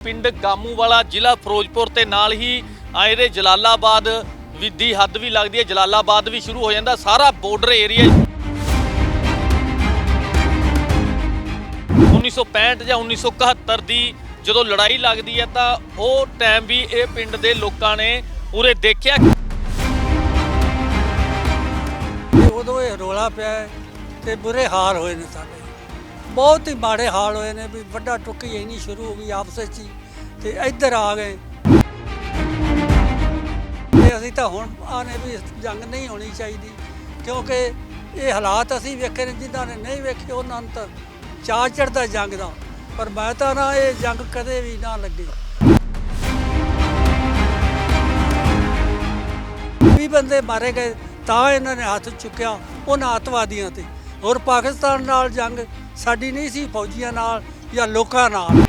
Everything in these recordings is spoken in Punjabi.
ਪਿੰਡ ਗਾਮੂਵਾਲਾ ਜ਼ਿਲ੍ਹਾ ਫਿਰੋਜ਼ਪੁਰ ਤੇ ਨਾਲ ਹੀ ਆਏ ਜਲਾਲਾਬਾਦ ਵੀ ਹੱਦ ਵੀ ਲੱਗਦੀ ਹੈ, ਜਲਾਲਾਬਾਦ ਵੀ ਸ਼ੁਰੂ ਹੋ ਜਾਂਦਾ, ਸਾਰਾ ਬਾਰਡਰ ਏਰੀਆ 1965 ਜਾਂ 1971 ਦੀ ਜਦੋਂ ਲੜਾਈ ਲੱਗਦੀ ਹੈ ਤਾਂ ਉਹ ਟਾਈਮ ਵੀ ਇਹ ਪਿੰਡ ਦੇ ਲੋਕਾਂ ਨੇ ਉਰੇ ਦੇਖਿਆ। ਤੇ ਉਦੋਂ ਇਹ ਰੋਲਾ ਪਿਆ ਤੇ ਬੁਰੇ ਹਾਲ ਹੋਏ ਨੇ ਸਾਡੇ। ਬਹੁਤ ਹੀ ਮਾੜੇ ਹਾਲ ਹੋਏ ਨੇ ਵੀ ਵੱਡਾ ਟੁੱਕੀ ਇੰਨੀ ਸ਼ੁਰੂ ਹੋ ਗਈ ਆਪਸ ਵਿੱਚ ਹੀ ਤੇ ਇੱਧਰ ਆ ਗਏ। ਤੇ ਅਸੀਂ ਤਾਂ ਹੁਣ ਆਨੇ ਵੀ ਜੰਗ ਨਹੀਂ ਹੋਣੀ ਚਾਹੀਦੀ, ਕਿਉਂਕਿ ਇਹ ਹਾਲਾਤ ਅਸੀਂ ਵੇਖੇ ਨੇ, ਜਿਨ੍ਹਾਂ ਨੇ ਨਹੀਂ ਵੇਖੇ ਉਹਨਾਂ ਨੂੰ ਤਾਂ ਚਾਅ ਚੜਦਾ ਜੰਗ ਦਾ। ਪਰ ਮੈਂ ਤਾਂ ਨਾ ਇਹ ਜੰਗ ਕਦੇ ਵੀ ਨਾ ਲੱਗੇ। ਵੀ ਬੰਦੇ ਮਾਰੇ ਗਏ, ਤਾਂ ਇਹਨਾਂ ਨੇ ਹੱਥ ਚੁੱਕਿਆ ਉਹਨਾਂ ਅੱਤਵਾਦੀਆਂ ਤੇ। ਔਰ ਪਾਕਿਸਤਾਨ ਨਾਲ ਜੰਗ ਸਾਡੀ ਨਹੀਂ ਸੀ, ਫੌਜੀਆਂ ਨਾਲ ਜਾਂ ਲੋਕਾਂ ਨਾਲ।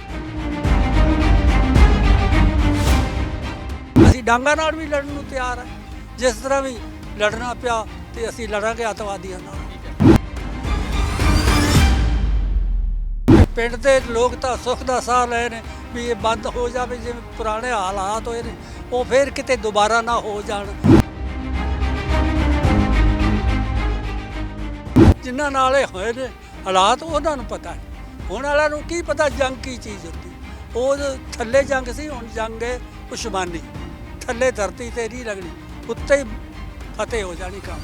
ਅਸੀਂ ਡਾਂਗਾ ਨਾਲ ਵੀ ਲੜਨ ਨੂੰ ਤਿਆਰ ਹਾਂ ਜਿਸ ਤਰ੍ਹਾਂ ਵੀ ਲੜਨਾ ਪਿਆ ਤੇ ਅਸੀਂ ਲੜਾਂਗੇ ਅੱਤਵਾਦੀਆਂ ਨਾਲ। ਪਿੰਡ ਦੇ ਲੋਕ ਤਾਂ ਸੁੱਖ ਦਾ ਸਾਹ ਲੈ ਨੇ ਵੀ ਇਹ ਬੰਦ ਹੋ ਜਾਵੇ, ਜਿਵੇਂ ਪੁਰਾਣੇ ਹਾਲਾਤ ਹੋਏ ਨੇ, ਉਹ ਫੇਰ ਕਿਤੇ ਦੁਬਾਰਾ ਨਾ ਹੋ ਜਾਣ। ਜਿਨ੍ਹਾਂ ਨਾਲ ਇਹ ਹੋਏ ਨੇ, ਹਾਲਾਤ ਉਹਨਾਂ ਨੂੰ ਪਤਾ ਹੈ। ਹੁਣ ਵਾਲਿਆਂ ਨੂੰ ਕੀ ਪਤਾ ਜੰਗ ਕੀ ਚੀਜ਼ ਹੁੰਦੀ। ਉਹ ਥੱਲੇ ਜੰਗ ਸੀ, ਹੁਣ ਜੰਗ ਹੈ ਉਸਮਾਨੀ ਥੱਲੇ ਧਰਤੀ ਤੇ ਨਹੀਂ ਲੱਗਣੀ, ਉੱਤੇ ਹੀ ਫਤਿਹ ਹੋ ਜਾਣੀ ਕੰਮ।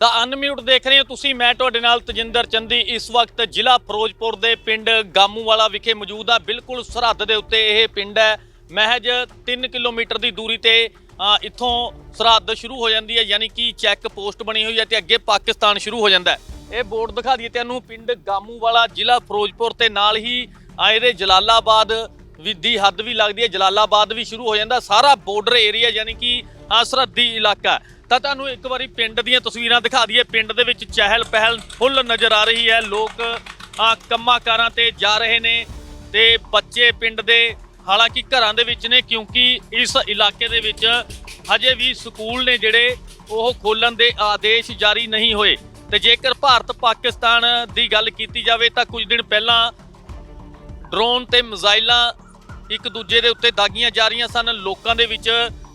ਦਾ ਅਨਮਿਊਟ ਦੇਖ ਰਹੇ ਹੋ ਤੁਸੀਂ, ਮੈਂ ਤੁਹਾਡੇ ਨਾਲ ਤਜਿੰਦਰ ਚੰਦੀ। ਇਸ ਵਕਤ ਜ਼ਿਲ੍ਹਾ ਫਿਰੋਜ਼ਪੁਰ ਦੇ ਪਿੰਡ ਗਾਮੂਵਾਲਾ ਵਿਖੇ ਮੌਜੂਦ ਆ। ਬਿਲਕੁਲ ਸਰਹੱਦ ਦੇ ਉੱਤੇ ਇਹ ਪਿੰਡ ਹੈ। ਮਹਿਜ 3 ਕਿਲੋਮੀਟਰ ਦੀ ਦੂਰੀ ਤੇ ਇੱਥੋਂ ਸਰਹੱਦ ਸ਼ੁਰੂ ਹੋ ਜਾਂਦੀ ਹੈ, ਯਾਨੀ ਕਿ ਚੈੱਕ ਪੋਸਟ ਬਣੀ ਹੋਈ ਹੈ ਤੇ ਅੱਗੇ ਪਾਕਿਸਤਾਨ ਸ਼ੁਰੂ ਹੋ ਜਾਂਦਾ ਹੈ। ਇਹ ਬੋਰਡ ਦਿਖਾ ਦਈਏ ਤੁਹਾਨੂੰ ਪਿੰਡ ਗਾਮੂਵਾਲਾ ਜ਼ਿਲ੍ਹਾ ਫਿਰੋਜ਼ਪੁਰ ਤੇ ਨਾਲ ਹੀ ਇਹਦੇ ਜਲਾਲਾਬਾਦ ਵੀ ਦੀ ਹੱਦ ਵੀ ਲੱਗਦੀ ਹੈ, ਜਲਾਲਾਬਾਦ ਵੀ ਸ਼ੁਰੂ ਹੋ ਜਾਂਦਾ, ਸਾਰਾ ਬਾਰਡਰ ਏਰੀਆ ਯਾਨੀ ਕਿ ਸਰਹੱਦੀ ਇਲਾਕਾ ਤਾਂ ਤੁਹਾਨੂੰ ਇੱਕ ਵਾਰੀ ਪਿੰਡ ਦੀਆਂ ਤਸਵੀਰਾਂ ਦਿਖਾ ਦਈਏ, ਪਿੰਡ ਦੇ ਵਿੱਚ ਚਹਿਲ ਪਹਿਲ ਫੁੱਲ ਨਜ਼ਰ ਆ ਰਹੀ ਹੈ, ਲੋਕ ਕੰਮਾਂ ਕਾਰਾਂ ਤੇ ਜਾ ਰਹੇ ਨੇ ਤੇ ਬੱਚੇ ਪਿੰਡ ਦੇ ਹਾਲਾਂਕਿ ਘਰਾਂ ਦੇ ਵਿੱਚ ਨੇ, ਕਿਉਂਕਿ ਇਸ ਇਲਾਕੇ ਦੇ ਵਿੱਚ ਹਜੇ ਵੀ ਸਕੂਲ ਨੇ ਜਿਹੜੇ ਉਹ ਖੋਲਣ ਦੇ ਆਦੇਸ਼ ਜਾਰੀ ਨਹੀਂ ਹੋਏ। ਤੇ ਜੇਕਰ ਭਾਰਤ ਪਾਕਿਸਤਾਨ ਦੀ ਗੱਲ ਕੀਤੀ ਜਾਵੇ ਤਾਂ ਕੁਝ ਦਿਨ ਪਹਿਲਾਂ ਡਰੋਨ ਤੇ ਮਿਜ਼ਾਈਲਾਂ ਇੱਕ ਦੂਜੇ ਦੇ ਉੱਤੇ ਦਾਗੀਆਂ ਜਾ ਰਹੀਆਂ ਸਨ। ਲੋਕਾਂ ਦੇ ਵਿੱਚ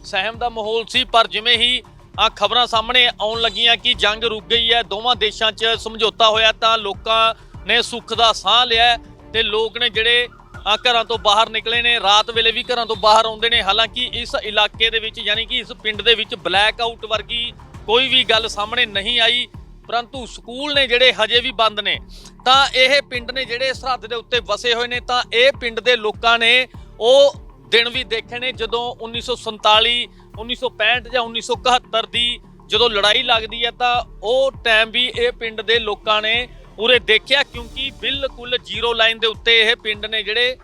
ਸਹਿਮ ਦਾ ਮਾਹੌਲ ਸੀ, ਪਰ ਜਿਵੇਂ ਹੀ ਆ ਖਬਰਾਂ ਸਾਹਮਣੇ ਆਉਣ ਲੱਗੀਆਂ ਕਿ ਜੰਗ ਰੁਕ ਗਈ ਹੈ, ਦੋਵਾਂ ਦੇਸ਼ਾਂ 'ਚ ਸਮਝੌਤਾ ਹੋਇਆ ਤਾਂ ਲੋਕਾਂ ਨੇ ਸੁੱਖ ਦਾ ਸਾਹ ਲਿਆ ਹੈ ਤੇ ਲੋਕ ਨੇ ਜਿਹੜੇ ਘਰਾਂ ਤੋਂ ਬਾਹਰ ਨਿਕਲੇ ਨੇ, ਰਾਤ ਵੇਲੇ ਵੀ ਘਰਾਂ ਤੋਂ ਬਾਹਰ ਆਉਂਦੇ ਨੇ। ਹਾਲਾਂਕਿ ਇਸ ਇਲਾਕੇ ਦੇ ਵਿੱਚ ਯਾਨੀ ਕਿ ਇਸ ਪਿੰਡ ਦੇ ਵਿੱਚ ਬਲੈਕ ਆਊਟ ਵਰਗੀ ਕੋਈ ਵੀ ਗੱਲ ਸਾਹਮਣੇ ਨਹੀਂ ਆਈ, ਪਰੰਤੂ ਸਕੂਲ ਨੇ ਜਿਹੜੇ ਹਜੇ ਵੀ ਬੰਦ ਨੇ, ਤਾਂ ਇਹ ਪਿੰਡ ਨੇ ਜਿਹੜੇ ਸਰਹੱਦ ਦੇ ਉੱਤੇ ਵਸੇ ਹੋਏ ਨੇ, ਤਾਂ ਇਹ ਪਿੰਡ ਦੇ ਲੋਕਾਂ ਨੇ ਉਹ ਦਿਨ ਵੀ ਦੇਖੇ ਨੇ, ਜਦੋਂ 1947 1965 ਜਾਂ 1971 ਦੀ ਜਦੋਂ ਲੜਾਈ ਲੱਗਦੀ ਹੈ, ਤਾਂ ਉਹ ਟਾਈਮ ਵੀ ਇਹ ਪਿੰਡ ਦੇ ਲੋਕਾਂ ਨੇ ਉਰੇ ਦੇਖਿਆ ਕਿਉਂਕਿ ਬਿਲਕੁਲ ਜ਼ੀਰੋ ਲਾਈਨ ਦੇ ਉੱਤੇ ਇਹ ਪਿੰਡ ਨੇ ਜਿਹੜੇ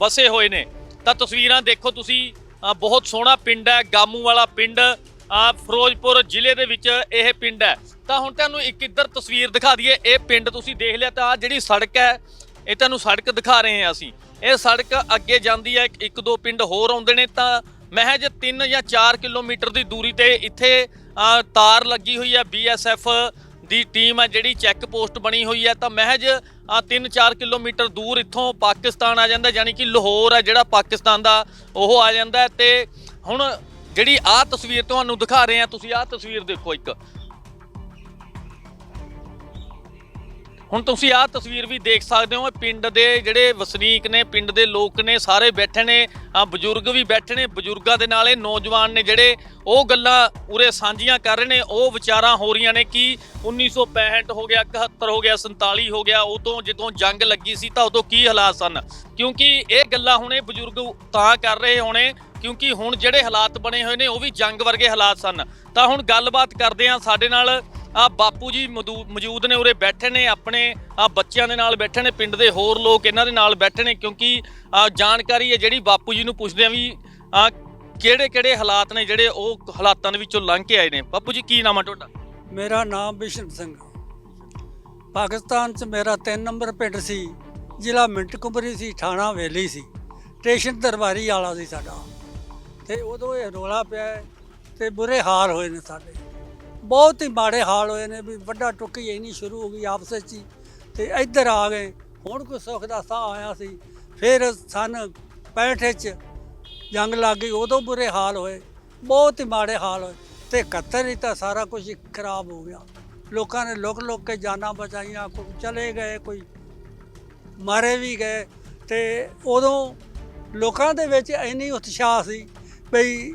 ਵਸੇ ਹੋਏ ਨੇ। ਤਾਂ ਤਸਵੀਰਾਂ ਦੇਖੋ ਤੁਸੀਂ ਬਹੁਤ ਸੋਹਣਾ ਪਿੰਡ ਹੈ, ਗਾਮੂ ਵਾਲਾ ਪਿੰਡ ਫਿਰੋਜ਼ਪੁਰ ਜ਼ਿਲ੍ਹੇ ਦੇ ਵਿੱਚ ਇਹ ਪਿੰਡ ਹੈ। ਤਾਂ ਹੁਣ ਤੁਹਾਨੂੰ ਇੱਕ ਇੱਧਰ ਤਸਵੀਰ ਦਿਖਾ ਦਈਏ, ਇਹ ਪਿੰਡ ਤੁਸੀਂ ਦੇਖ ਲਿਆ ਤਾਂ ਆ ਜਿਹੜੀ ਸੜਕ ਹੈ, ਇਹ ਤੁਹਾਨੂੰ ਸੜਕ ਦਿਖਾ ਰਹੇ ਹਾਂ ਅਸੀਂ। ਇਹ ਸੜਕ ਅੱਗੇ ਜਾਂਦੀ ਹੈ, ਇੱਕ ਦੋ ਪਿੰਡ ਹੋਰ ਆਉਂਦੇ ਨੇ ਤਾਂ ਮਹਿਜ 3 ਜਾਂ 4 ਕਿਲੋਮੀਟਰ ਦੀ ਦੂਰੀ ਤੇ ਇੱਥੇ ਤਾਰ ਲੱਗੀ ਹੋਈ ਹੈ ਬੀਐਸਐਫ ਦੀ ਟੀਮ ਹੈ ਜਿਹੜੀ ਚੈੱਕ ਪੋਸਟ ਬਣੀ ਹੋਈ ਹੈ ਤਾਂ ਮਹਿਜ 3-4 ਕਿਲੋਮੀਟਰ ਦੂਰ ਇੱਥੋਂ ਪਾਕਿਸਤਾਨ ਆ ਜਾਂਦਾ, ਯਾਨੀ ਕਿ ਲਾਹੌਰ ਹੈ ਜਿਹੜਾ ਪਾਕਿਸਤਾਨ ਦਾ, ਉਹ ਆ ਜਾਂਦਾ ਹੈ। ਤੇ ਹੁਣ ਜਿਹੜੀ ਆਹ ਤਸਵੀਰ ਤੁਹਾਨੂੰ ਦਿਖਾ ਰਹੇ ਆ, ਤੁਸੀਂ ਆਹ ਤਸਵੀਰ ਦੇਖੋ ਇੱਕ। ਹੁਣ ਤੁਸੀਂ ਆਹ ਤਸਵੀਰ ਵੀ ਦੇਖ ਸਕਦੇ ਹੋ, ਇਹ ਪਿੰਡ ਦੇ ਜਿਹੜੇ ਵਸਨੀਕ ਨੇ, ਪਿੰਡ ਦੇ ਲੋਕ ਨੇ, ਸਾਰੇ ਬੈਠੇ ਨੇ ਆ ਬਜ਼ੁਰਗ ਵੀ ਬੈਠੇ ਨੇ, ਬਜ਼ੁਰਗਾਂ ਦੇ ਨਾਲ ਇਹ ਨੌਜਵਾਨ ਨੇ ਜਿਹੜੇ ਉਹ ਗੱਲਾਂ ਉਰੇ ਸਾਂਝੀਆਂ ਕਰ ਰਹੇ ਨੇ, ਉਹ ਵਿਚਾਰਾਂ ਹੋ ਰਹੀਆਂ ਨੇ ਕਿ 1965 ਹੋ ਗਿਆ 71 ਹੋ ਗਿਆ 47 ਹੋ ਗਿਆ, ਉਦੋਂ ਜਦੋਂ ਜੰਗ ਲੱਗੀ ਸੀ ਤਾਂ ਉਦੋਂ ਕੀ ਹਾਲਾਤ ਸਨ? ਕਿਉਂਕਿ ਇਹ ਗੱਲਾਂ ਹੁਣੇ ਬਜ਼ੁਰਗ ਤਾਂ ਕਰ ਰਹੇ ਹੋਣੇ, ਕਿਉਂਕਿ ਹੁਣ ਜਿਹੜੇ ਹਾਲਾਤ ਬਣੇ ਹੋਏ ਨੇ, ਉਹ ਵੀ ਜੰਗ ਵਰਗੇ ਹਾਲਾਤ ਸਨ। ਤਾਂ ਹੁਣ ਗੱਲਬਾਤ ਕਰਦੇ ਆ ਸਾਡੇ ਨਾਲ ਆ ਬਾਪੂ ਜੀ ਮੌਦੂ- ਮੌਜੂਦ ਨੇ ਉਰੇ ਬੈਠੇ ਨੇ, ਆਪਣੇ ਆ ਬੱਚਿਆਂ ਦੇ ਨਾਲ ਬੈਠੇ ਨੇ, ਪਿੰਡ ਦੇ ਹੋਰ ਲੋਕ ਇਹਨਾਂ ਦੇ ਨਾਲ ਬੈਠੇ ਨੇ, ਕਿਉਂਕਿ ਜਾਣਕਾਰੀ ਹੈ ਜਿਹੜੀ ਬਾਪੂ ਜੀ ਨੂੰ ਪੁੱਛਦੇ ਆ ਵੀ ਆ ਕਿਹੜੇ ਕਿਹੜੇ ਹਾਲਾਤ ਨੇ ਜਿਹੜੇ ਉਹ ਹਾਲਾਤਾਂ ਦੇ ਵਿੱਚੋਂ ਲੰਘ ਕੇ ਆਏ ਨੇ। ਬਾਪੂ ਜੀ, ਕੀ ਨਾਮ ਆ ਤੁਹਾਡਾ? ਮੇਰਾ ਨਾਮ ਬਿਸ਼ਨ ਸਿੰਘ ਪਾਕਿਸਤਾਨ 'ਚ ਮੇਰਾ 3 ਨੰਬਰ ਪਿੰਡ ਸੀ, ਜ਼ਿਲ੍ਹਾ ਮਿੰਟ ਕੁਮਰੀ ਸੀ, ਥਾਣਾ ਵੇਲੀ ਸੀ, ਸਟੇਸ਼ਨ ਦਰਬਾਰੀ ਵਾਲਾ ਸੀ ਸਾਡਾ। ਤੇ ਉਦੋਂ ਇਹ ਰੋਲਾ ਪਿਆ ਹੈ ਤੇ ਬੁਰੇ ਹਾਲ ਹੋਏ ਨੇ ਸਾਡੇ। ਬਹੁਤ ਹੀ ਮਾੜੇ ਹਾਲ ਹੋਏ ਨੇ ਵੀ ਵੱਡਾ ਟੁੱਕੀ ਇੰਨੀ ਸ਼ੁਰੂ ਹੋ ਗਈ ਆਪਸ ਵਿੱਚ ਹੀ। ਤੇ ਇੱਧਰ ਆ ਗਏ। ਹੁਣ ਕੋਈ ਸੁੱਖ ਦਾ ਸਾਹ ਆਇਆ ਸੀ। ਫਿਰ ਸਨ 65 ਚ ਜੰਗ ਲੱਗ ਗਈ। ਉਦੋਂ ਬੁਰੇ ਹਾਲ ਹੋਏ। ਬਹੁਤ ਹੀ ਮਾੜੇ ਹਾਲ ਹੋਏ। ਤੇ 71 ਹੀ ਤਾਂ ਸਾਰਾ ਕੁਝ ਖਰਾਬ ਹੋ ਗਿਆ। ਲੋਕਾਂ ਨੇ ਲੁਕ ਲੁਕ ਕੇ ਜਾਨਾਂ ਬਚਾਈਆਂ। ਕੋਈ ਚਲੇ ਗਏ, ਕੋਈ ਮਾਰੇ ਵੀ ਗਏ। ਤੇ ਉਦੋਂ ਲੋਕਾਂ ਦੇ ਵਿੱਚ ਇੰਨੀ ਉਤਸ਼ਾਹ ਸੀ ਬਈ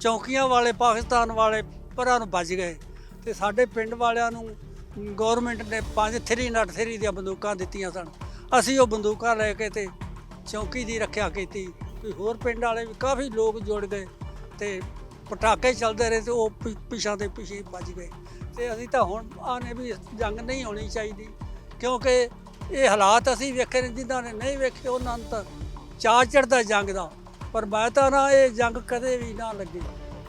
ਚੌਕੀਆਂ ਵਾਲੇ, ਪਾਕਿਸਤਾਨ ਵਾਲੇ ਪਰਾਂ ਨੂੰ ਵੱਜ ਗਏ ਤੇ ਸਾਡੇ ਪਿੰਡ ਵਾਲਿਆਂ ਨੂੰ ਗਵਰਨਮੈਂਟ ਨੇ ਪੰਜ 303 ਦੀਆਂ ਬੰਦੂਕਾਂ ਦਿੱਤੀਆਂ ਸਨ। ਅਸੀਂ ਉਹ ਬੰਦੂਕਾਂ ਲੈ ਕੇ ਤੇ ਚੌਕੀ ਦੀ ਰੱਖਿਆ ਕੀਤੀ। ਕੋਈ ਹੋਰ ਪਿੰਡ ਵਾਲੇ ਵੀ ਕਾਫੀ ਲੋਕ ਜੁੜ ਗਏ ਤੇ ਪਟਾਕੇ ਚੱਲਦੇ ਰਹੇ ਤੇ ਉਹ ਪਿ- ਪਿਛਾਂ ਦੇ ਪਿਛੇ ਵੱਜ ਗਏ। ਤੇ ਅਸੀਂ ਤਾਂ ਹੁਣ ਆਨੇ ਵੀ ਜੰਗ ਨਹੀਂ ਹੋਣੀ ਚਾਹੀਦੀ ਕਿਉਂਕਿ ਇਹ ਹਾਲਾਤ ਅਸੀਂ ਵੇਖੇ ਨੇ, ਜਿਨ੍ਹਾਂ ਨੇ ਨਹੀਂ ਵੇਖੇ ਉਹਨਾਂ ਨੂੰ ਤਾਂ ਚਾਅ ਚੜਦਾ ਜੰਗ ਦਾ। ਪਰ ਮੈਂ ਤਾਂ ਨਾ ਇਹ ਜੰਗ ਕਦੇ ਵੀ ਨਾ ਲੱਗੀ।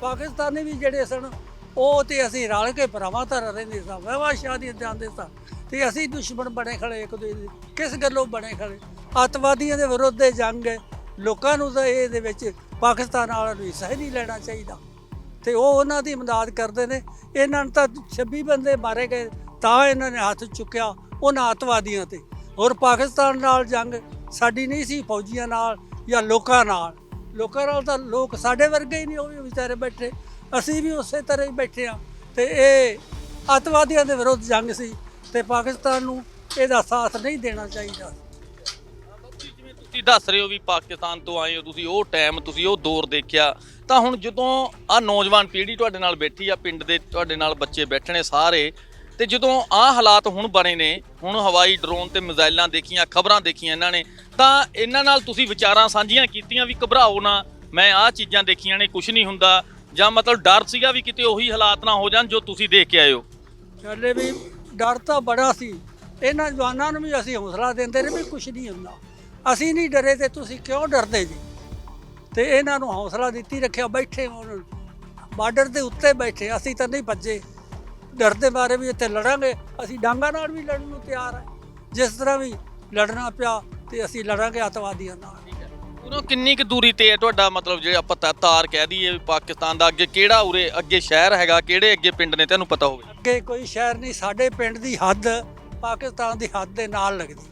ਪਾਕਿਸਤਾਨੀ ਵੀ ਜਿਹੜੇ ਸਨ ਉਹ ਤੇ ਅਸੀਂ ਰਲ ਕੇ ਭਰਾਵਾਂ ਤਾਂ ਰਹਿੰਦੇ ਸਾਂ, ਵਿਆਹਾਂ ਸ਼ਾਦੀਆਂ ਜਾਂਦੇ ਸਾਂ, ਤੇ ਅਸੀਂ ਦੁਸ਼ਮਣ ਬਣੇ ਖੜੇ ਇੱਕ ਦੂਜੇ ਦੇ, ਕਿਸ ਗੱਲੋਂ ਬਣੇ ਖੜੇ ਅੱਤਵਾਦੀਆਂ ਦੇ ਵਿਰੁੱਧ ਇਹ ਜੰਗ ਹੈ, ਲੋਕਾਂ ਨੂੰ ਤਾਂ ਇਹਦੇ ਵਿੱਚ ਪਾਕਿਸਤਾਨ ਵਾਲਿਆਂ ਨੂੰ ਹਿੱਸਾ ਹੀ ਨਹੀਂ ਲੈਣਾ ਚਾਹੀਦਾ। ਤੇ ਉਹ ਉਹਨਾਂ ਦੀ ਮਦਦ ਕਰਦੇ ਨੇ, ਇਹਨਾਂ ਨੂੰ ਤਾਂ 26 ਬੰਦੇ ਮਾਰੇ ਗਏ, ਤਾਂ ਇਹਨਾਂ ਨੇ ਹੱਥ ਚੁੱਕਿਆ ਉਹਨਾਂ ਅੱਤਵਾਦੀਆਂ ਤੇ। ਔਰ ਪਾਕਿਸਤਾਨ ਨਾਲ ਜੰਗ ਸਾਡੀ ਨਹੀਂ ਸੀ, ਫੌਜੀਆਂ ਨਾਲ ਜਾਂ ਲੋਕਾਂ ਨਾਲ। ਲੋਕਾਂ ਨਾਲ ਤਾਂ ਲੋਕ ਸਾਡੇ ਵਰਗੇ ਹੀ ਨਹੀਂ ਉਹ ਵੀ ਵਿਚਾਰੇ ਬੈਠੇ। ਅਸੀਂ ਵੀ ਉਸੇ ਤਰ੍ਹਾਂ ਹੀ ਬੈਠੇ ਆ ਤੇ ਇਹ ਅੱਤਵਾਦੀਆਂ ਦੇ ਵਿਰੁੱਧ ਜੰਗ ਸੀ ਤੇ ਪਾਕਿਸਤਾਨ ਨੂੰ ਇਹਦਾ ਸਾਥ ਨਹੀਂ ਦੇਣਾ ਚਾਹੀਦਾ। ਜਿਵੇਂ ਤੁਸੀਂ ਦੱਸ ਰਹੇ ਹੋ ਵੀ ਪਾਕਿਸਤਾਨ ਤੋਂ ਆਏ ਹੋ, ਤੁਸੀਂ ਉਹ ਟਾਈਮ ਤੁਸੀਂ ਉਹ ਦੌਰ ਦੇਖਿਆ। ਤਾਂ ਹੁਣ ਜਦੋਂ ਆ ਨੌਜਵਾਨ ਪੀੜ੍ਹੀ ਤੁਹਾਡੇ ਨਾਲ ਬੈਠੀ ਆ, ਪਿੰਡ ਦੇ ਤੁਹਾਡੇ ਨਾਲ ਬੱਚੇ ਬੈਠਣੇ ਸਾਰੇ, ਤੇ ਜਦੋਂ ਆ ਹਾਲਾਤ ਹੁਣ ਬਣੇ ਨੇ, ਹੁਣ ਹਵਾਈ ਡਰੋਨ ਤੇ ਮਿਜ਼ਾਈਲਾਂ ਦੇਖੀਆਂ, ਖਬਰਾਂ ਦੇਖੀਆਂ ਇਹਨਾਂ ਨੇ, ਤਾਂ ਇਹਨਾਂ ਨਾਲ ਤੁਸੀਂ ਵਿਚਾਰਾਂ ਸਾਂਝੀਆਂ ਕੀਤੀਆਂ ਵੀ ਘਬਰਾਓ ਨਾ। ਮੈਂ ਆਹ ਚੀਜ਼ਾਂ ਦੇਖੀਆਂ ਨੇ ਕੁਝ ਨਹੀਂ ਹੁੰਦਾ। ਜਾਂ ਮਤਲਬ ਡਰ ਸੀਗਾ ਵੀ ਕਿਤੇ ਉਹੀ ਹਾਲਾਤ ਨਾ ਹੋ ਜਾਣ ਜੋ ਤੁਸੀਂ ਦੇਖ ਕੇ ਆਏ ਹੋ? ਚੱਲੇ ਵੀ ਡਰ ਤਾਂ ਬੜਾ ਸੀ। ਇਹਨਾਂ ਜਵਾਨਾਂ ਨੂੰ ਵੀ ਅਸੀਂ ਹੌਸਲਾ ਦਿੰਦੇ ਨੇ ਵੀ ਕੁਝ ਨਹੀਂ ਹੁੰਦਾ। ਅਸੀਂ ਨਹੀਂ ਡਰੇ ਤੇ ਤੁਸੀਂ ਕਿਉਂ ਡਰਦੇ ਜੀ? ਤੇ ਇਹਨਾਂ ਨੂੰ ਹੌਸਲਾ ਦਿੱਤੀ ਰੱਖਿਆ, ਬੈਠੇ ਹੁਣ। ਬਾਰਡਰ ਦੇ ਉੱਤੇ ਬੈਠੇ, ਅਸੀਂ ਤਾਂ ਨਹੀਂ ਭੱਜੇ। ਡਰਦੇ ਬਾਰੇ ਵੀ ਇੱਥੇ ਲੜਾਂਗੇ। ਅਸੀਂ ਡਾਂਗਾ ਨਾਲ ਵੀ ਲੜਨ ਨੂੰ ਤਿਆਰ ਹੈ ਜਿਸ ਤਰ੍ਹਾਂ ਵੀ ਲੜਨਾ ਪਿਆ ਤੇ ਅਸੀਂ ਲੜਾਂਗੇ ਅੱਤਵਾਦੀਆਂ ਨਾਲ। ਉਦੋਂ ਕਿੰਨੀ ਕੁ ਦੂਰੀ ਤੇ ਹੈ ਤੁਹਾਡਾ ਮਤਲਬ ਜੇ ਆਪਾਂ ਤਾ- ਤਾਰ ਕਹਿ ਦਈਏ ਵੀ ਪਾਕਿਸਤਾਨ ਦਾ ਅੱਗੇ ਕਿਹੜਾ ਉਰੇ ਅੱਗੇ ਸ਼ਹਿਰ ਹੈਗਾ, ਕਿਹੜੇ ਅੱਗੇ ਪਿੰਡ ਨੇ ਤੁਹਾਨੂੰ ਪਤਾ ਹੋਵੇ? ਅੱਗੇ ਕੋਈ ਸ਼ਹਿਰ ਨਹੀਂ, ਸਾਡੇ ਪਿੰਡ ਦੀ ਹੱਦ ਪਾਕਿਸਤਾਨ ਦੀ ਹੱਦ ਦੇ ਨਾਲ ਲੱਗਦੀ।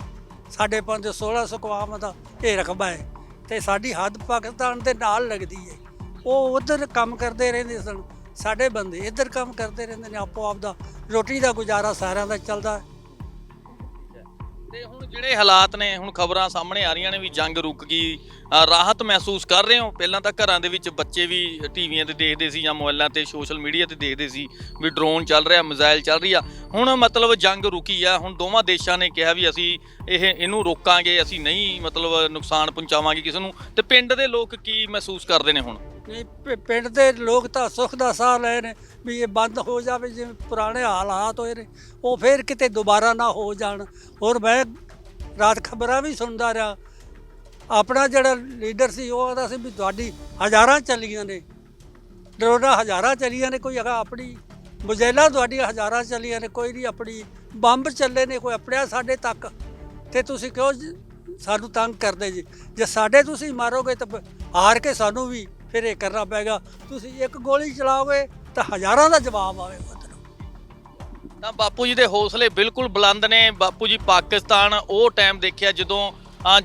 ਸਾਡੇ ਪਿੰਡ 1600 ਕਵਾਮ ਦਾ ਇਹ ਰਕਬਾ ਹੈ ਤੇ ਸਾਡੀ ਹੱਦ ਪਾਕਿਸਤਾਨ ਦੇ ਨਾਲ ਲੱਗਦੀ ਹੈ। ਉਹ ਉਧਰ ਕੰਮ ਕਰਦੇ ਰਹਿੰਦੇ ਸਨ, ਸਾਡੇ ਬੰਦੇ ਇੱਧਰ ਕੰਮ ਕਰਦੇ ਰਹਿੰਦੇ ਨੇ ਆਪੋ ਆਪ ਦਾ ਰੋਟੀ ਦਾ ਗੁਜ਼ਾਰਾ ਸਾਰਿਆਂ ਦਾ ਚੱਲਦਾ ਹੈ। ਤੇ ਹੁਣ ਜਿਹੜੇ ਹਾਲਾਤ ਨੇ ਹੁਣ ਖਬਰਾਂ ਸਾਹਮਣੇ ਆ ਰਹੀਆਂ ਨੇ ਵੀ ਜੰਗ ਰੁਕ ਗਈ ਅ, ਰਾਹਤ ਮਹਿਸੂਸ ਕਰ ਰਹੇ ਹੋ? ਪਹਿਲਾਂ ਤਾਂ ਘਰਾਂ ਦੇ ਵਿੱਚ ਬੱਚੇ ਵੀ ਟੀਵੀਆਂ ਤੇ ਦੇਖਦੇ ਸੀ ਜਾਂ ਮੋਬਾਈਲਾਂ ਤੇ ਸੋਸ਼ਲ ਮੀਡੀਆ ਤੇ ਦੇਖਦੇ ਸੀ ਵੀ ਡਰੋਨ ਚੱਲ ਰਿਹਾ ਮਿਜ਼ਾਈਲ ਚੱਲ ਰਹੀ ਆ। ਹੁਣ ਮਤਲਬ ਜੰਗ ਰੁਕੀ ਆ ਹੁਣ ਦੋਵਾਂ ਦੇਸ਼ਾਂ ਨੇ ਕਿਹਾ ਵੀ ਅਸੀਂ ਇਹ ਇਹਨੂੰ ਰੋਕਾਂਗੇ ਅਸੀਂ ਨਹੀਂ ਮਤਲਬ ਨੁਕਸਾਨ ਪਹੁੰਚਾਵਾਂਗੇ ਕਿਸੇ ਨੂੰ। ਤੇ ਪਿੰਡ ਦੇ ਲੋਕ ਕੀ ਮਹਿਸੂਸ ਕਰਦੇ ਨੇ ਹੁਣ? ਨਹੀਂ, ਪਿ- ਪਿੰਡ ਦੇ ਲੋਕ ਤਾਂ ਸੁੱਖ ਦਾ ਸਾਹ ਲੈ ਨੇ ਵੀ ਇਹ ਬੰਦ ਹੋ ਜਾਵੇ, ਜਿਵੇਂ ਪੁਰਾਣੇ ਹਾਲਾਤ ਹੋਏ ਨੇ, ਉਹ ਫੇਰ ਕਿਤੇ ਦੁਬਾਰਾ ਨਾ ਹੋ ਜਾਣ। ਹੋਰ ਮੈਂ ਰਾਤ ਖਬਰਾਂ ਵੀ ਸੁਣਦਾ ਰਿਹਾ। ਆਪਣਾ ਜਿਹੜਾ ਲੀਡਰ ਸੀ, ਉਹ ਆਦਾ ਸੀ ਵੀ ਤੁਹਾਡੀ ਹਜ਼ਾਰਾਂ ਚੱਲੀਆਂ ਨੇ। ਡਰੋਨਾ ਹਜ਼ਾਰਾਂ ਚੱਲੀਆਂ ਨੇ, ਕੋਈ ਹੈਗਾ ਆਪਣੀ ਮੁਜ਼ੈਲਾ ਤੁਹਾਡੀਆਂ ਹਜ਼ਾਰਾਂ ਚੱਲੀਆਂ ਨੇ, ਕੋਈ ਨਹੀਂ ਆਪਣੀ ਬੰਬ ਚੱਲੇ ਨੇ, ਕੋਈ ਆਪਣਿਆ ਸਾਡੇ ਤੱਕ। ਤੇ ਤੁਸੀਂ ਕਿਉਂ ਜ- ਸਾਨੂੰ ਤੰਗ ਕਰਦੇ ਜੀ? ਜੇ ਸਾਡੇ ਤੁਸੀਂ ਮਾਰੋਗੇ ਤਾਂ ਬ- ਹਾਰ ਕੇ ਸਾਨੂੰ ਵੀ ਫਿਰ ਇਹ ਕਰਨਾ ਪੈਗਾ ਤੁਸੀਂ ਇੱਕ ਗੋਲੀ ਚਲਾਓਗੇ ਤਾਂ ਹਜ਼ਾਰਾਂ ਦਾ ਜਵਾਬ ਆਵੇਗਾ ਤਾਂ ਬਾਪੂ ਜੀ ਦੇ ਹੌਸਲੇ ਬਿਲਕੁਲ ਬੁਲੰਦ ਨੇ। ਬਾਪੂ ਜੀ ਪਾਕਿਸਤਾਨ ਉਹ ਟਾਈਮ ਦੇਖਿਆ ਜਦੋਂ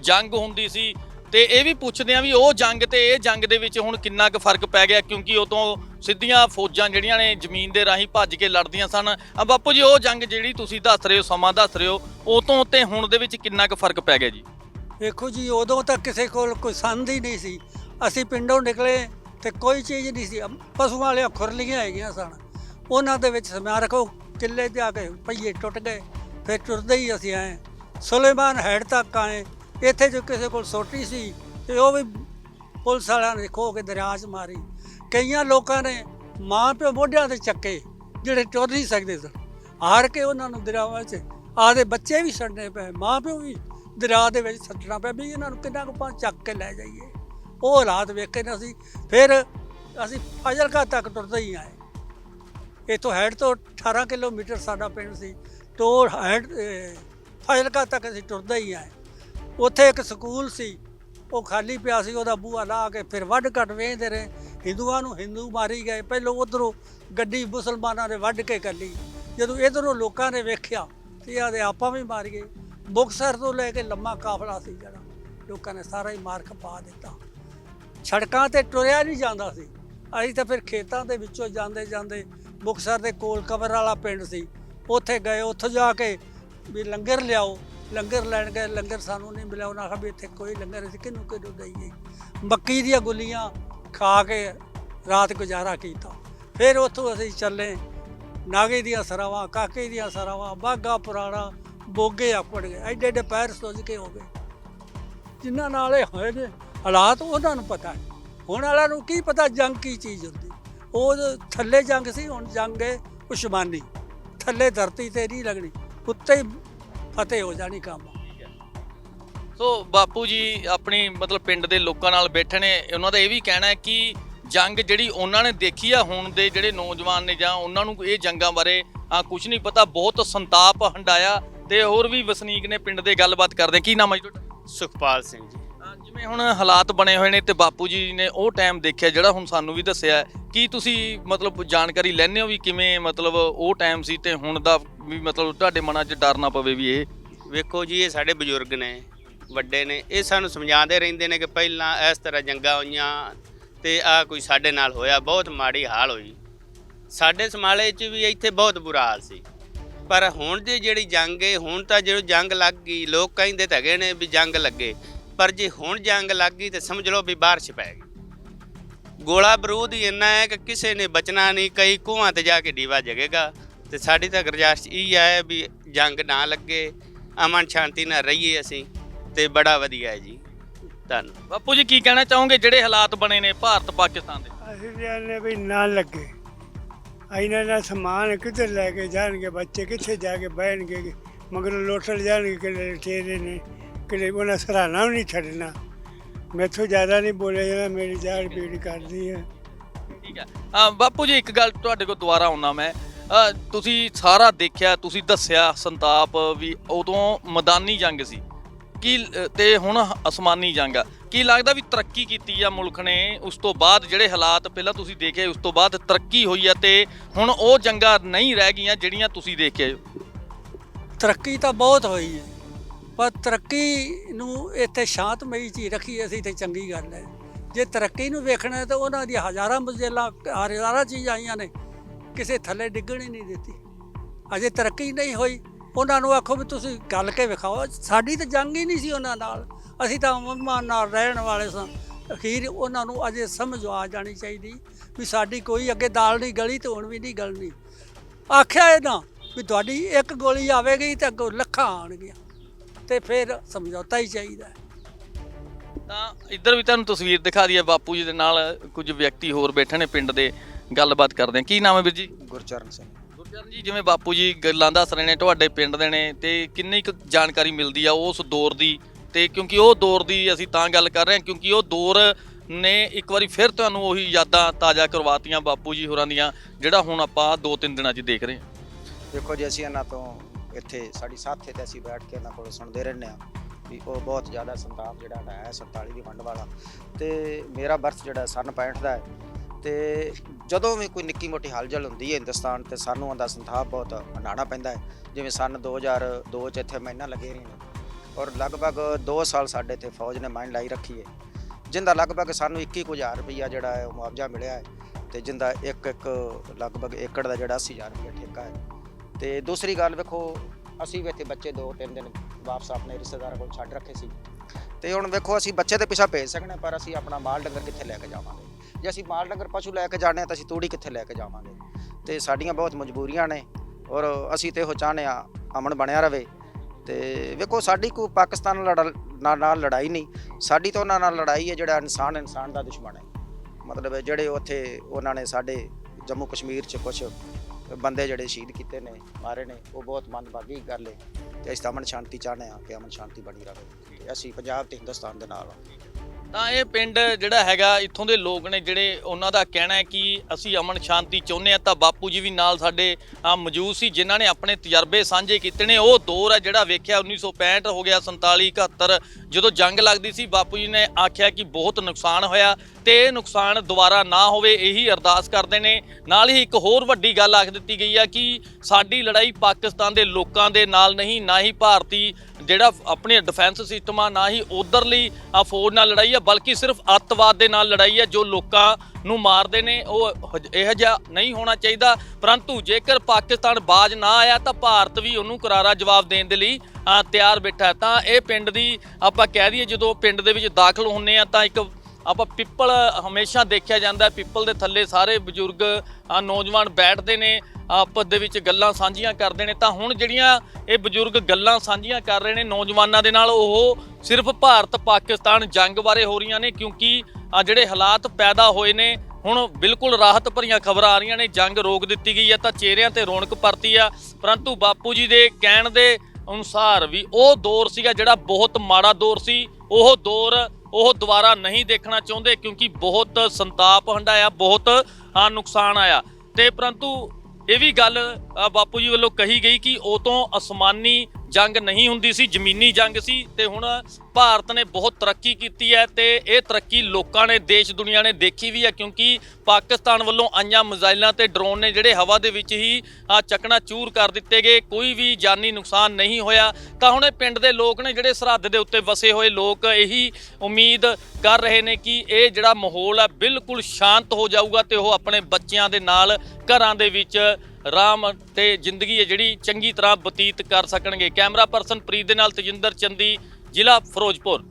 ਜੰਗ ਹੁੰਦੀ ਸੀ ਤੇ ਇਹ ਵੀ ਪੁੱਛਦੇ ਆ ਵੀ ਉਹ ਜੰਗ ਤੇ ਇਹ ਜੰਗ ਦੇ ਵਿੱਚ ਹੁਣ ਕਿੰਨਾ ਕੁ ਫ਼ਰਕ ਪੈ ਗਿਆ ਕਿਉਂਕਿ ਉਦੋਂ ਸਿੱਧੀਆਂ ਫੌਜਾਂ ਜਿਹੜੀਆਂ ਨੇ ਜ਼ਮੀਨ ਦੇ ਰਾਹੀਂ ਭੱਜ ਕੇ ਲੜਦੀਆਂ ਸਨ। ਬਾਪੂ ਜੀ ਉਹ ਜੰਗ ਜਿਹੜੀ ਤੁਸੀਂ ਦੱਸ ਰਹੇ ਹੋ ਸਮਾਂ ਦੱਸ ਰਹੇ ਹੋ ਉਹ ਤੋਂ ਤੇ ਹੁਣ ਦੇ ਵਿੱਚ ਕਿੰਨਾ ਕੁ ਫ਼ਰਕ ਪੈ ਗਿਆ ਜੀ? ਵੇਖੋ ਜੀ ਉਦੋਂ ਤਾਂ ਕਿਸੇ ਕੋਲ ਕੋਈ ਸੰਦ ਹੀ ਨਹੀਂ ਸੀ। ਅਸੀਂ ਪਿੰਡੋਂ ਨਿਕਲੇ ਤੇ ਕੋਈ ਚੀਜ਼ ਨਹੀਂ ਸੀ। ਪਸ਼ੂਆਂ ਵਾਲੀਆਂ ਖੁਰਲੀਆਂ ਹੈਗੀਆਂ ਸਨ। ਉਹਨਾਂ ਦੇ ਵਿੱਚ ਸਮਿਆ ਰੱਖੋ, ਕਿੱਲੇ ਤੇ ਆ ਕੇ ਪਈਏ ਟੁੱਟ ਗਏ, ਫਿਰ ਟੁੱਟਦੇ ਹੀ ਅਸੀਂ ਆਏ। ਸੁਲੇਮਾਨ ਹੈਡ ਤੱਕ ਆਏ। ਇੱਥੇ ਜੋ ਕਿਸੇ ਕੋਲ ਸੋਟੀ ਸੀ ਤੇ ਉਹ ਵੀ ਪੁਲਿਸ ਵਾਲਿਆਂ ਨੇ ਖੋ ਕੇ ਦਰਿਆ 'ਚ ਮਾਰੀ। ਕਈਆਂ ਲੋਕਾਂ ਨੇ ਮਾਂ ਪਿਓ ਮੋਢਿਆਂ ਤੇ ਚੱਕੇ, ਜਿਹੜੇ ਟੁਰ ਨਹੀਂ ਸਕਦੇ ਸਨ। ਹਾਰ ਕੇ ਉਹਨਾਂ ਨੂੰ ਦਰਿਆਵਾਂ 'ਚ ਆਦੇ ਬੱਚੇ ਵੀ ਛੱਡਣੇ ਪਏ, ਮਾਂ ਪਿਓ ਵੀ ਦਰਿਆ ਦੇ ਵਿੱਚ ਛੱਡਣਾ ਪਿਆ ਵੀ ਇਹਨਾਂ ਨੂੰ ਕਿੰਨਾ ਕੁ ਆਪਾਂ ਚੱਕ ਕੇ ਲੈ ਜਾਈਏ। ਉਹ ਹਾਲਾਤ ਵੇਖ ਕੇ ਨਾ ਅਸੀਂ ਫਿਰ ਅਸੀਂ ਫਾਜ਼ਿਲਕਾ ਤੱਕ ਟੁਰਦੇ ਹੀ ਆਏ। ਇੱਥੋਂ ਹੈਡ ਤੋਂ 18 ਕਿਲੋਮੀਟਰ ਸਾਡਾ ਪਿੰਡ ਸੀ ਤੋਂ ਹੈਡ ਅਹ, ਫਾਜ਼ਿਲਕਾ ਤੱਕ ਅਸੀਂ ਟੁਰਦੇ ਹੀ ਆਏ। ਉੱਥੇ ਇੱਕ ਸਕੂਲ ਸੀ ਉਹ ਖਾਲੀ ਪਿਆ ਸੀ ਉਹਦਾ ਬੂਹਾ ਲਾ ਕੇ ਫਿਰ ਵੱਢ ਘੱਟ ਵੇਚਦੇ ਰਹੇ। ਹਿੰਦੂਆਂ ਨੂੰ ਹਿੰਦੂ ਮਾਰੀ ਗਏ ਪਹਿਲੋਂ ਉਧਰੋਂ ਗੱਡੀ ਮੁਸਲਮਾਨਾਂ ਨੇ ਵੱਢ ਕੇ ਕੱਲੀ ਜਦੋਂ ਇਧਰੋਂ ਲੋਕਾਂ ਨੇ ਵੇਖਿਆ ਤੇ ਆਦੇ ਆਪਾਂ ਵੀ ਮਾਰ ਗਏ। ਮੁਕਤਸਰ ਤੋਂ ਲੈ ਕੇ ਲੰਮਾ ਕਾਫਲਾ ਸੀ ਜਿਹੜਾ ਲੋਕਾਂ ਨੇ ਸਾਰਾ ਹੀ ਮਾਰ ਖਪਾ ਦਿੱਤਾ। ਸੜਕਾਂ ਤੇ ਟੁਰਿਆ ਨਹੀਂ ਜਾਂਦਾ ਸੀ। ਅਸੀਂ ਤਾਂ ਫਿਰ ਖੇਤਾਂ ਦੇ ਵਿੱਚੋਂ ਜਾਂਦੇ ਜਾਂਦੇ ਮੁਕਤਸਰ ਦੇ ਕੋਲ ਕਬਰ ਵਾਲਾ ਪਿੰਡ ਸੀ। ਉੱਥੇ ਗਏ, ਉੱਥੋਂ ਜਾ ਕੇ ਵੀ ਲੰਗਰ ਲਿਆਓ। ਲੰਗਰ ਲੈਣ ਗਏ, ਲੰਗਰ ਸਾਨੂੰ ਨਹੀਂ ਮਿਲਿਆ। ਉਹਨਾਂ ਆਖਿਆ ਵੀ ਇੱਥੇ ਕੋਈ ਲੰਗਰ ਅਸੀਂ ਕਿਹਨੂੰ ਕਿਹਨੂੰ ਦਈਏ। ਮੱਕੀ ਦੀਆਂ ਗੁੱਲੀਆਂ ਖਾ ਕੇ ਰਾਤ ਗੁਜ਼ਾਰਾ ਕੀਤਾ। ਫਿਰ ਉੱਥੋਂ ਅਸੀਂ ਚੱਲੇ। ਨਾਗੇ ਦੀਆਂ ਸਰਾਵਾਂ, ਕਾਕੇ ਦੀਆਂ ਸਰਾਵਾਂ ਬਾਗਾ ਪੁਰਾਣਾ, ਬੋਗੇ ਆਕੜ ਗਏ। ਐਡੇ ਐਡੇ ਪੈਰ ਸੁੱਜ ਕੇ ਹੋ ਗਏ। ਜਿਨ੍ਹਾਂ ਨਾਲ ਇਹ ਹੋਏ ਨੇ ਹਾਲਾਤ ਉਹਨਾਂ ਨੂੰ ਪਤਾ ਹੈ। ਹੁਣ ਵਾਲਿਆਂ ਨੂੰ ਕੀ ਪਤਾ ਜੰਗ ਕੀ ਚੀਜ਼ ਹੁੰਦੀ। ਉਹ ਥੱਲੇ ਜੰਗ ਸੀ ਹੁਣ ਜੰਗ ਹੈ ਉਸਮਾਨੀ। ਥੱਲੇ ਧਰਤੀ ਤੇ ਨਹੀਂ ਲੱਗਣੀ ਉੱਤੇ ਹੀ ਫਤਿਹ ਹੋ ਜਾਣੀ ਕੰਮ। ਸੋ ਬਾਪੂ ਜੀ ਆਪਣੀ ਮਤਲਬ ਪਿੰਡ ਦੇ ਲੋਕਾਂ ਨਾਲ ਬੈਠੇ ਨੇ ਉਹਨਾਂ ਦਾ ਇਹ ਵੀ ਕਹਿਣਾ ਹੈ ਕਿ ਜੰਗ ਜਿਹੜੀ ਉਹਨਾਂ ਨੇ ਦੇਖੀ ਆ ਹੁਣ ਦੇ ਜਿਹੜੇ ਨੌਜਵਾਨ ਨੇ ਜਾਂ ਉਹਨਾਂ ਨੂੰ ਇਹ ਜੰਗਾਂ ਬਾਰੇ ਕੁਝ ਨਹੀਂ ਪਤਾ ਬਹੁਤ ਸੰਤਾਪ ਹੰਡਾਇਆ ਤੇ ਹੋਰ ਵੀ ਵਸਨੀਕ ਨੇ ਪਿੰਡ ਦੇ ਗੱਲਬਾਤ ਕਰਦੇ ਕੀ ਨਾਮ ਹੈ ਜੀ ਤੁਹਾਡਾ? ਸੁਖਪਾਲ ਸਿੰਘ ਜੀ। ਜਿਵੇਂ ਹੁਣ ਹਾਲਾਤ ਬਣੇ ਹੋਏ ਨੇ ਤੇ ਬਾਪੂ ਜੀ ਨੇ ਉਹ ਟਾਈਮ ਦੇਖਿਆ ਜਿਹੜਾ ਹੁਣ ਸਾਨੂੰ ਵੀ ਦੱਸਿਆ ਹੈ। ਕੀ ਤੁਸੀਂ ਮਤਲਬ ਜਾਣਕਾਰੀ ਲੈਣੇ ਹੋ ਵੀ ਕਿਵੇਂ ਮਤਲਬ ਉਹ ਟਾਈਮ ਸੀ ਤੇ ਹੁਣ ਦਾ ਵੀ ਮਤਲਬ ਤੁਹਾਡੇ ਮਨਾਂ 'ਚ ਡਰ ਨਾ ਪਵੇ ਵੀ ਇਹ? ਵੇਖੋ ਜੀ, ਇਹ ਸਾਡੇ ਬਜ਼ੁਰਗ ਨੇ, ਵੱਡੇ ਨੇ। ਇਹ ਸਾਨੂੰ ਸਮਝਾਉਂਦੇ ਰਹਿੰਦੇ ਨੇ ਕਿ ਪਹਿਲਾਂ ਇਸ ਤਰ੍ਹਾਂ ਜੰਗਾਂ ਹੋਈਆਂ ਤੇ ਆ ਕੋਈ ਸਾਡੇ ਨਾਲ ਹੋਇਆ, ਬਹੁਤ ਮਾੜੀ ਹਾਲ ਹੋਈ। ਸਾਡੇ ਸਮਾਲੇ 'ਚ ਵੀ ਇੱਥੇ ਬਹੁਤ ਬੁਰਾ ਹਾਲ ਸੀ। ਪਰ ਹੁਣ ਦੀ ਜਿਹੜੀ ਜੰਗ ਏ, ਹੁਣ ਤਾਂ ਜਦੋਂ ਜੰਗ ਲੱਗ ਗਈ, ਲੋਕ ਕਹਿੰਦੇ ਤਾਂ ਹੈਗੇ ਨੇ ਵੀ ਜੰਗ ਲੱਗੇ। ਪਰ ਜੇ ਹੁਣ ਜੰਗ ਲੱਗ ਗਈ ਤੇ ਸਮਝ ਲਓ ਵੀ ਬਾਰਿਸ਼ ਪੈ ਗਈ। ਗੋਲਾ ਬਰੂਦ ਹੀ ਇੰਨਾ ਹੈ ਕਿ ਕਿਸੇ ਨੇ ਬਚਣਾ ਨਹੀਂ ਕਈ ਕੂਹਾਂ ਤੇ ਜਾ ਕੇ ਡੀਵਾ ਜਗੇਗਾ। ਤੇ ਸਾਡੀ ਤਾਂ ਗੁਰਜਾਸ਼ ਇਹ ਹੈ ਵੀ ਜੰਗ ਨਾ ਲੱਗੇ ਅਮਨ ਸ਼ਾਂਤੀ ਨਾਲ ਰਹੀਏ ਅਸੀਂ ਤੇ ਬੜਾ ਵਧੀਆ ਹੈ ਜੀ। ਧੰਨਵਾਦ ਬਾਪੂ ਜੀ ਕੀ ਕਹਿਣਾ ਚਾਹੋਗੇ? ਜਿਹੜੇ ਹਾਲਾਤ ਬਣੇ ਨੇ ਭਾਰਤ ਪਾਕਿਸਤਾਨ ਦੇ। ਅਸੀਂ ਕਹਿੰਦੇ ਵੀ ਨਾ ਲੱਗੇ। ਇਹਨਾਂ ਦਾ ਸਮਾਨ ਕਿੱਧਰ ਲੈ ਕੇ ਜਾਣਗੇ? ਬੱਚੇ ਕਿੱਥੇ ਜਾ ਕੇ ਬਹਿਣਗੇ? ਮਗਰ ਲੋਟਲ ਜਾਣਗੇ ਕਿ ਠੇਰੇ ਨੇ? ਕਿ ਉਹਨਾਂ ਸਰਾਣਾ ਵੀ ਨਹੀਂ ਛੱਡਣਾ। ਮੈਥੋਂ ਜ਼ਿਆਦਾ ਨਹੀਂ ਬੋਲਿਆ ਜਾਂਦਾ ਮੇਰੀ ਜਾੜ ਪੀੜ ਕਰਦੀ ਹੈ। ਠੀਕ ਹੈ। ਅਹ ਬਾਪੂ ਜੀ ਇੱਕ ਗੱਲ ਤੁਹਾਡੇ ਕੋਲ ਦੁਬਾਰਾ ਆਉਣਾ ਮੈਂ। ਅਹ ਤੁਸੀਂ ਸਾਰਾ ਦੇਖਿਆ ਤੁਸੀਂ ਦੱਸਿਆ ਸੰਤਾਪ ਵੀ ਉਦੋਂ ਮੈਦਾਨੀ ਜੰਗ ਸੀ। ਕੀ ਅਹ ਤੇ ਹੁਣ ਅਸਮਾਨੀ ਜੰਗ ਆ। ਕੀ ਲੱਗਦਾ ਵੀ ਤਰੱਕੀ ਕੀਤੀ ਆ ਮੁਲਕ ਨੇ? ਉਸ ਤੋਂ ਬਾਅਦ ਜਿਹੜੇ ਹਾਲਾਤ ਪਹਿਲਾਂ ਤੁਸੀਂ ਦੇਖੇ ਉਸ ਤੋਂ ਬਾਅਦ ਤਰੱਕੀ ਹੋਈ ਆ ਤੇ ਹੁਣ ਉਹ ਜੰਗਾਂ ਨਹੀਂ ਰਹਿ ਗਈਆਂ ਜਿਹੜੀਆਂ ਤੁਸੀਂ ਦੇਖੇ। ਹੋ ਤਰੱਕੀ ਤਾਂ ਬਹੁਤ ਹੋਈ ਹੈ। ਪਰ ਤਰੱਕੀ ਨੂੰ ਇੱਥੇ ਸ਼ਾਂਤਮਈ ਚ ਹੀ ਰੱਖੀ ਅਸੀਂ ਤੇ ਚੰਗੀ ਗੱਲ ਹੈ। ਜੇ ਤਰੱਕੀ ਨੂੰ ਵੇਖਣਾ ਤਾਂ ਉਹਨਾਂ ਦੀ ਹਜ਼ਾਰਾਂ ਮੰਜ਼ਿਲਾਂ ਹਜ਼ਾਰਾਂ ਚੀਜ਼ ਆਈਆਂ ਨੇ, ਕਿਸੇ ਥੱਲੇ ਡਿੱਗਣ ਹੀ ਨਹੀਂ ਦਿੱਤੀ। ਅਜੇ ਤਰੱਕੀ ਨਹੀਂ ਹੋਈ। ਉਹਨਾਂ ਨੂੰ ਆਖੋ ਵੀ ਤੁਸੀਂ ਗੱਲ ਕੇ ਵਿਖਾਓ। ਸਾਡੀ ਤਾਂ ਜੰਗ ਹੀ ਨਹੀਂ ਸੀ ਉਹਨਾਂ ਨਾਲ। ਅਸੀਂ ਤਾਂ ਮਹਿਮਾਨ ਨਾਲ ਰਹਿਣ ਵਾਲੇ ਸਾਂ। ਅਖੀਰ ਉਹਨਾਂ ਨੂੰ ਅਜੇ ਸਮਝ ਆ ਜਾਣੀ ਚਾਹੀਦੀ ਵੀ ਸਾਡੀ ਕੋਈ ਅੱਗੇ ਦਾਲ ਨਹੀਂ ਗਲੀ ਤੇ ਹੁਣ ਵੀ ਨਹੀਂ ਗਲਣੀ। ਆਖਿਆ ਇਹ ਨਾ ਵੀ ਤੁਹਾਡੀ ਇੱਕ ਗੋਲੀ ਆਵੇਗੀ ਤੇ ਅੱਗੋਂ ਲੱਖਾਂ ਆਣਗੀਆਂ ਤੇ ਫਿਰ ਸਮਝੌਤਾ ਹੀ ਚਾਹੀਦਾ। ਤਾਂ ਇੱਧਰ ਵੀ ਤੁਹਾਨੂੰ ਤਸਵੀਰ ਦਿਖਾ ਦਈਏ ਬਾਪੂ ਜੀ ਦੇ ਨਾਲ ਕੁਝ ਵਿਅਕਤੀ ਹੋਰ ਬੈਠੇ ਨੇ ਪਿੰਡ ਦੇ ਗੱਲਬਾਤ ਕਰਦੇ ਆ ਕੀ ਨਾਮ ਹੈ ਵੀਰ ਜੀ? ਗੁਰਚਰਨ ਸਿੰਘ। ਗੁਰਚਰਨ ਜੀ ਜਿਵੇਂ ਬਾਪੂ ਜੀ ਗੱਲਾਂ ਦੱਸ ਰਹੇ ਨੇ ਤੁਹਾਡੇ ਪਿੰਡ ਦੇ ਨੇ ਤੇ ਕਿੰਨੀ ਕੁ ਜਾਣਕਾਰੀ ਮਿਲਦੀ ਆ ਉਸ ਦੌਰ ਦੀ? ਤੇ ਕਿਉਂਕਿ ਉਹ ਦੌਰ ਦੀ ਅਸੀਂ ਤਾਂ ਗੱਲ ਕਰ ਰਹੇ ਹਾਂ ਕਿਉਂਕਿ ਉਹ ਦੌਰ ਨੇ ਇੱਕ ਵਾਰੀ ਫਿਰ ਤੁਹਾਨੂੰ ਉਹੀ ਯਾਦਾਂ ਤਾਜ਼ਾ ਕਰਵਾਤੀਆਂ ਬਾਪੂ ਜੀ ਹੋਰਾਂ ਦੀਆਂ ਜਿਹੜਾ ਹੁਣ ਆਪਾਂ ਦੋ ਤਿੰਨ ਦਿਨਾਂ 'ਚ ਦੇਖ ਰਹੇ ਹਾਂ। ਦੇਖੋ ਜੀ ਅਸੀਂ ਇਹਨਾਂ ਤੋਂ ਇੱਥੇ ਸਾਡੀ ਸਾਥੇ ਤੇ ਅਸੀਂ ਬੈਠ ਕੇ ਇਹਨਾਂ ਕੋਲ ਸੁਣਦੇ ਰਹਿੰਦੇ ਆ ਵੀ ਉਹ ਬਹੁਤ ਜ਼ਿਆਦਾ ਸੰਤਾਪ ਜਿਹੜਾ ਹੈ 47 ਦੀ ਵੰਡ ਵਾਲਾ। ਤੇ ਮੇਰਾ ਬਰਥ ਜਿਹੜਾ ਸਨ 65 ਦਾ ਹੈ। ਤੇ ਜਦੋਂ ਵੀ ਕੋਈ ਨਿੱਕੀ ਮੋਟੀ ਹਲਚਲ ਹੁੰਦੀ ਹੈ ਹਿੰਦੁਸਤਾਨ ਤੇ ਸਾਨੂੰ ਉਹਦਾ ਸੰਤਾਪ ਬਹੁਤ ਹੰਡਾਉਣਾ ਪੈਂਦਾ ਹੈ। ਜਿਵੇਂ ਸਨ 2002 ਚ ਇੱਥੇ ਮਹੀਨਾ ਲੱਗੇ ਰਹੇ ਨੇ। ਔਰ ਲਗਭਗ 2 ਸਾਲ ਸਾਡੇ ਇੱਥੇ ਫੌਜ ਨੇ ਮਾਈਂਡ ਲਾਈ ਰੱਖੀ ਹੈ। ਜਿੰਦਾ ਲਗਭਗ ਸਾਨੂੰ 21000 ਰੁਪਈਆ ਜਿਹੜਾ ਹੈ ਉਹ ਮੁਆਵਜ਼ਾ ਮਿਲਿਆ ਹੈ। ਤੇ ਜਿੰਦਾ ਇੱਕ ਇੱਕ ਲਗਭਗ ਏਕੜ ਦਾ ਜਿਹੜਾ 80000 ਰੁਪਈਆ ਠੇਕਾ ਹੈ। ਤੇ ਦੂਸਰੀ ਗੱਲ ਵੇਖੋ ਅਸੀਂ ਵੀ ਇੱਥੇ ਬੱਚੇ ਦੋ ਤਿੰਨ ਦਿਨ ਵਾਪਸ ਆਪਣੇ ਰਿਸ਼ਤੇਦਾਰਾਂ ਕੋਲ ਛੱਡ ਰੱਖੇ ਸੀ। ਤੇ ਹੁਣ ਵੇਖੋ ਅਸੀਂ ਬੱਚੇ ਤੇ ਪਿੱਛਾ ਭੇਜ ਸਕਦੇ ਹਾਂ, ਪਰ ਅਸੀਂ ਆਪਣਾ ਮਾਲ ਡੰਗਰ ਕਿੱਥੇ ਲੈ ਕੇ ਜਾਵਾਂਗੇ? ਜੇ ਅਸੀਂ ਮਾਲ ਡੰਗਰ ਪਸ਼ੂ ਲੈ ਕੇ ਜਾਣੇ ਤਾਂ ਅਸੀਂ ਤੂੜੀ ਕਿੱਥੇ ਲੈ ਕੇ ਜਾਵਾਂਗੇ? ਤੇ ਸਾਡੀਆਂ ਬਹੁਤ ਮਜਬੂਰੀਆਂ ਨੇ ਔਰ ਅਸੀਂ ਤੇ ਇਹੋ ਚਾਹੁੰਦੇ ਆ ਅਮਨ ਬਣਿਆ ਰਵੇ। ਤੇ ਵੇਖੋ ਸਾਡੀ ਕੋਈ ਪਾਕਿਸਤਾਨ ਲੜ- ਨਾਲ ਲੜਾਈ ਨਹੀਂ। ਸਾਡੀ ਤਾਂ ਉਹਨਾਂ ਨਾਲ ਲੜਾਈ ਹੈ ਜਿਹੜਾ ਇਨਸਾਨ ਇਨਸਾਨ ਦਾ ਦੁਸ਼ਮਣ ਹੈ। ਮਤਲਬ ਜਿਹੜੇ ਉੱਥੇ ਉਹਨਾਂ ਨੇ ਸਾਡੇ ਜੰਮੂ ਕਸ਼ਮੀਰ 'ਚ ਕੁਝ ਬੰਦੇ ਜਿਹੜੇ ਸ਼ਹੀਦ ਕੀਤੇ ਨੇ, ਮਾਰੇ ਨੇ, ਉਹ ਬਹੁਤ ਮੰਦਭਾਗੀ ਗੱਲ ਹੈ ਤੇ ਅਸੀਂ ਤਾਂ ਅਮਨ ਸ਼ਾਂਤੀ ਚਾਹੁੰਦੇ ਆ ਕਿ ਅਮਨ ਸ਼ਾਂਤੀ ਬਣੀ ਰਹੇ ਤੇ ਅਸੀਂ ਪੰਜਾਬ ਤੇ ਹਿੰਦੁਸਤਾਨ ਦੇ ਨਾਲ ਆ ਤਾਂ ਇਹ ਪਿੰਡ ਜਿਹੜਾ ਹੈਗਾ, ਇੱਥੋਂ ਦੇ ਲੋਕ ਨੇ ਜਿਹੜੇ ਉਹਨਾਂ ਦਾ ਕਹਿਣਾ ਹੈ ਕਿ ਅਸੀਂ ਅਮਨ ਸ਼ਾਂਤੀ ਚਾਹੁੰਦੇ ਆ ਤਾਂ ਬਾਪੂ ਜੀ ਵੀ ਨਾਲ ਸਾਡੇ ਮੌਜੂਦ ਸੀ, ਜਿਨ੍ਹਾਂ ਨੇ ਆਪਣੇ ਤਜਰਬੇ ਸਾਂਝੇ ਕੀਤੇ ਨੇ। ਉਹ ਦੌਰ ਹੈ ਜਿਹੜਾ ਵੇਖਿਆ 1965 ਹੋ ਗਿਆ 47 71 ਜਦੋਂ ਜੰਗ ਲੱਗਦੀ ਸੀ, ਬਾਪੂ ਜੀ ਨੇ ਆਖਿਆ ਕਿ ਬਹੁਤ ਨੁਕਸਾਨ ਹੋਇਆ। ਤੇ ਨੁਕਸਾਨ ਦੁਬਾਰਾ ਨਾ ਹੋਵੇ, ਇਹੀ ਅਰਦਾਸ ਕਰਦੇ ਨੇ। ਨਾਲ ਹੀ ਇੱਕ ਹੋਰ ਵੱਡੀ ਗੱਲ ਆਖ ਦਿੱਤੀ ਗਈ ਹੈ ਕਿ ਸਾਡੀ ਲੜਾਈ ਪਾਕਿਸਤਾਨ ਦੇ ਲੋਕਾਂ ਦੇ ਨਾਲ ਨਹੀਂ, ਨਾ ਹੀ ਭਾਰਤੀ ਜਿਹੜਾ ਆਪਣੇ ਡਿਫੈਂਸ ਸਿਸਟਮ ਆ, ਨਾ ਹੀ ਉਧਰਲੀ ਫੌਜ ਨਾਲ ਲੜਾਈ ਆ, ਬਲਕਿ ਸਿਰਫ ਅੱਤਵਾਦ ਦੇ ਨਾਲ ਲੜਾਈ ਹੈ ਜੋ ਲੋਕਾਂ ਨੂੰ ਮਾਰਦੇ ਨੇ, ਉਹ ਹਜ- ਇਹੋ ਜਿਹਾ ਨਹੀਂ ਹੋਣਾ ਚਾਹੀਦਾ। ਪਰੰਤੂ ਜੇਕਰ ਪਾਕਿਸਤਾਨ ਬਾਜ ਨਾ ਆਇਆ, ਤਾਂ ਭਾਰਤ ਵੀ ਉਹਨੂੰ ਕਰਾਰਾ ਜਵਾਬ ਦੇਣ ਦੇ ਲਈ ਤਿਆਰ ਬੈਠਾ ਤਾਂ ਇਹ ਪਿੰਡ ਦੀ ਆਪਾਂ ਕਹਿ ਦਈਏ, ਜਦੋਂ ਪਿੰਡ ਦੇ ਵਿੱਚ ਦਾਖਲ ਹੁੰਨੇ ਆ, ਤਾਂ ਇੱਕ ਆਪਾਂ ਪਿੱਪਲ ਹਮੇਸ਼ਾ ਦੇਖਿਆ ਜਾਂਦਾ ਪਿੱਪਲ ਦੇ ਥੱਲੇ ਸਾਰੇ ਬਜ਼ੁਰਗ ਨੌਜਵਾਨ ਬੈਠਦੇ ਨੇ, ਆਪਸ ਦੇ ਵਿੱਚ ਗੱਲਾਂ ਸਾਂਝੀਆਂ ਕਰਦੇ ਨੇ। ਤਾਂ ਹੁਣ ਜਿਹੜੀਆਂ ਇਹ ਬਜ਼ੁਰਗ ਗੱਲਾਂ ਸਾਂਝੀਆਂ ਕਰ ਰਹੇ ਨੇ ਨੌਜਵਾਨਾਂ ਦੇ ਨਾਲ, ਉਹ ਸਿਰਫ ਭਾਰਤ, ਪਾਕਿਸਤਾਨ ਜੰਗ ਬਾਰੇ ਹੋ ਰਹੀਆਂ ਨੇ, ਕਿਉਂਕਿ ਜਿਹੜੇ ਹਾਲਾਤ ਪੈਦਾ ਹੋਏ ਨੇ, ਹੁਣ ਬਿਲਕੁਲ ਰਾਹਤ ਭਰੀਆਂ ਖਬਰਾਂ ਆ ਰਹੀਆਂ ਨੇ, ਜੰਗ ਰੋਕ ਦਿੱਤੀ ਗਈ ਹੈ ਤਾਂ ਚਿਹਰਿਆਂ ਤੇ ਰੌਣਕ ਪਰਤੀ ਆ। ਪਰੰਤੂ ਬਾਪੂ ਜੀ ਦੇ ਕਹਿਣ ਦੇ ਅਨੁਸਾਰ ਵੀ ਉਹ ਦੌਰ ਸੀਗਾ ਜਿਹੜਾ ਬਹੁਤ ਮਾੜਾ ਦੌਰ ਸੀ, ਉਹ ਦੌਰ ਉਹ ਦੁਬਾਰਾ ਨਹੀਂ ਦੇਖਣਾ ਚਾਹੁੰਦੇ ਕਿਉਂਕਿ ਬਹੁਤ ਸੰਤਾਪ ਹੰਡਾਇਆ ਬਹੁਤ ਨੁਕਸਾਨ ਆਇਆ। ਤੇ ਪਰੰਤੂ ਇਹ ਵੀ ਗੱਲ ਬਾਪੂ ਜੀ ਵੱਲੋਂ ਕਹੀ ਗਈ ਕਿ ਉਹ ਤੋਂ ਅਸਮਾਨੀ ਜੰਗ ਨਹੀਂ ਹੁੰਦੀ ਸੀ, ਜ਼ਮੀਨੀ ਜੰਗ ਸੀ ਤੇ ਹੁਣ ਭਾਰਤ ਨੇ ਬਹੁਤ ਤਰੱਕੀ ਕੀਤੀ ਹੈ ਤੇ ਇਹ ਤਰੱਕੀ ਲੋਕਾਂ ਨੇ, ਦੇਸ਼ ਦੁਨੀਆ ਨੇ ਦੇਖੀ ਵੀ ਹੈ ਕਿਉਂਕਿ ਪਾਕਿਸਤਾਨ ਵੱਲੋਂ ਆਈਆਂ ਮਿਜ਼ਾਈਲਾਂ ਤੇ ਡਰੋਨ ਨੇ ਜਿਹੜੇ ਹਵਾ ਦੇ ਵਿੱਚ ਹੀ ਚੱਕਣਾ ਚੂਰ ਕਰ ਦਿੱਤੇ ਗਏ, ਕੋਈ ਵੀ ਜਾਨੀ ਨੁਕਸਾਨ ਨਹੀਂ ਹੋਇਆ। ਤਾਂ ਹੁਣ ਇਹ ਪਿੰਡ ਦੇ ਲੋਕ ਨੇ ਜਿਹੜੇ ਸਰਹੱਦ ਦੇ ਉੱਤੇ ਵਸੇ ਹੋਏ ਲੋਕ ਇਹੀ ਉਮੀਦ ਕਰ ਰਹੇ ਨੇ ਕਿ ਇਹ ਜਿਹੜਾ ਮਾਹੌਲ ਹੈ ਬਿਲਕੁਲ ਸ਼ਾਂਤ ਹੋ ਜਾਊਗਾ ਤੇ ਉਹ ਆਪਣੇ ਬੱਚਿਆਂ ਦੇ ਨਾਲ ਘਰਾਂ ਦੇ ਵਿੱਚ ਆਰਾਮ ਤੇ ਜ਼ਿੰਦਗੀ ਹੈ ਜਿਹੜੀ ਚੰਗੀ ਤਰ੍ਹਾਂ ਬਤੀਤ ਕਰ ਸਕਣਗੇ। ਕੈਮਰਾ ਪਰਸਨ ਪ੍ਰੀਤ ਦੇ ਨਾਲ ਤਜਿੰਦਰ ਚੰਦੀ, ਜ਼ਿਲ੍ਹਾ ਫਿਰੋਜ਼ਪੁਰ।